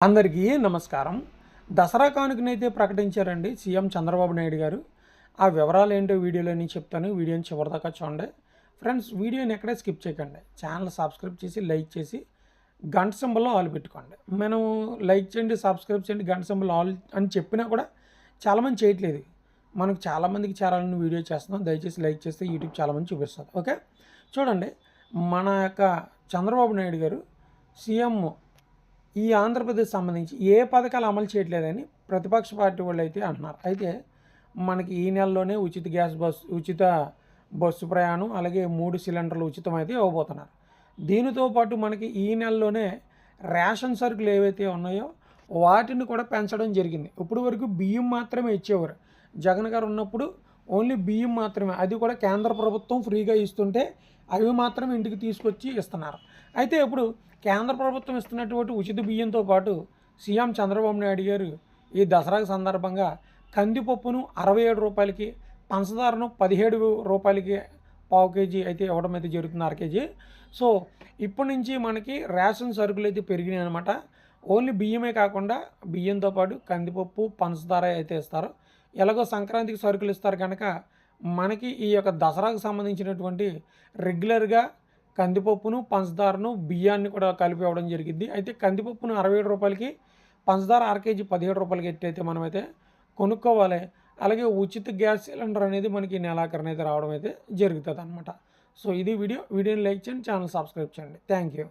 అందరికీ నమస్కారం. దసరా కానుకనైతే ప్రకటించారండి సీఎం చంద్రబాబు నాయుడు గారు. ఆ వివరాలు ఏంటో వీడియోలో నేను చెప్తాను. వీడియోని చివరిదాకా చూడండి. ఫ్రెండ్స్ వీడియోని ఎక్కడే స్కిప్ చేయకండి. ఛానల్ సబ్స్క్రైబ్ చేసి లైక్ చేసి గంట సింబల్లో ఆల్ పెట్టుకోండి. మనం లైక్ చేయండి సబ్స్క్రైబ్ చేయండి గంట సింబల్ ఆల్ అని చెప్పినా కూడా చాలామంది చేయట్లేదు. మనకు చాలామందికి చేరాలని వీడియో చేస్తున్నాం. దయచేసి లైక్ చేస్తే యూట్యూబ్ చాలామంది చూపిస్తుంది. ఓకే? చూడండి. మన యొక్క చంద్రబాబు నాయుడు గారు సీఎం ఈ ఆంధ్రప్రదేశ్ సంబంధించి ఏ పథకాలు అమలు చేయట్లేదని ప్రతిపక్ష పార్టీ వాళ్ళు అయితే అంటున్నారు. అయితే మనకి ఈ నెలలోనే ఉచిత గ్యాస్ బస్సు ఉచిత బస్సు ప్రయాణం అలాగే మూడు సిలిండర్లు ఉచితం అయితే ఇవ్వబోతున్నారు దీనితో పాటు మనకి ఈ నెలలోనే రేషన్ సరుకులు ఏవైతే ఉన్నాయో వాటిని కూడా పెంచడం జరిగింది. ఇప్పుడు వరకు బియ్యం మాత్రమే ఇచ్చేవారు. జగన్ గారు ఉన్నప్పుడు ఓన్లీ బియ్యం మాత్రమే. అది కూడా కేంద్ర ప్రభుత్వం ఫ్రీగా ఇస్తుంటే అవి మాత్రం ఇంటికి తీసుకొచ్చి ఇస్తున్నారు. అయితే ఇప్పుడు కేంద్ర ప్రభుత్వం ఇస్తున్నటువంటి ఉచిత బియ్యంతో పాటు సీఎం చంద్రబాబు నాయుడు గారు ఈ దసరాకు సందర్భంగా కందిపప్పును అరవై ఏడు రూపాయలకి పంచదారను పదిహేడు రూపాయలకి పావు కేజీ అయితే ఇవ్వడం అయితే జరుగుతుంది అరకేజీ సో ఇప్పటి నుంచి మనకి రేషన్ సరుకులు అయితే పెరిగినాయి అనమాట ఓన్లీ బియ్యమే కాకుండా బియ్యంతో పాటు కందిపప్పు పంచదార అయితే ఇస్తారు. ఎలాగో సంక్రాంతికి సరుకులు ఇస్తారు కనుక మనకి ఈ యొక్క దసరాకు సంబంధించినటువంటి రెగ్యులర్గా కందిపప్పును పంచదారను బియ్యాన్ని కూడా కలిపి ఇవ్వడం జరిగింది. అయితే కందిపప్పును అరవై ఏడు రూపాయలకి పంచదార అర కేజీ పదిహేడు రూపాయలకి ఎట్టయితే మనమైతే కొనుక్కోవాలి అలాగే ఉచిత గ్యాస్ సిలిండర్ అనేది మనకి నెలాఖరణ అయితే రావడం అయితే జరుగుతుంది అనమాట సో ఇది వీడియో. వీడియోని లైక్ చేయండి ఛానల్ సబ్స్క్రైబ్ చేయండి. Thank you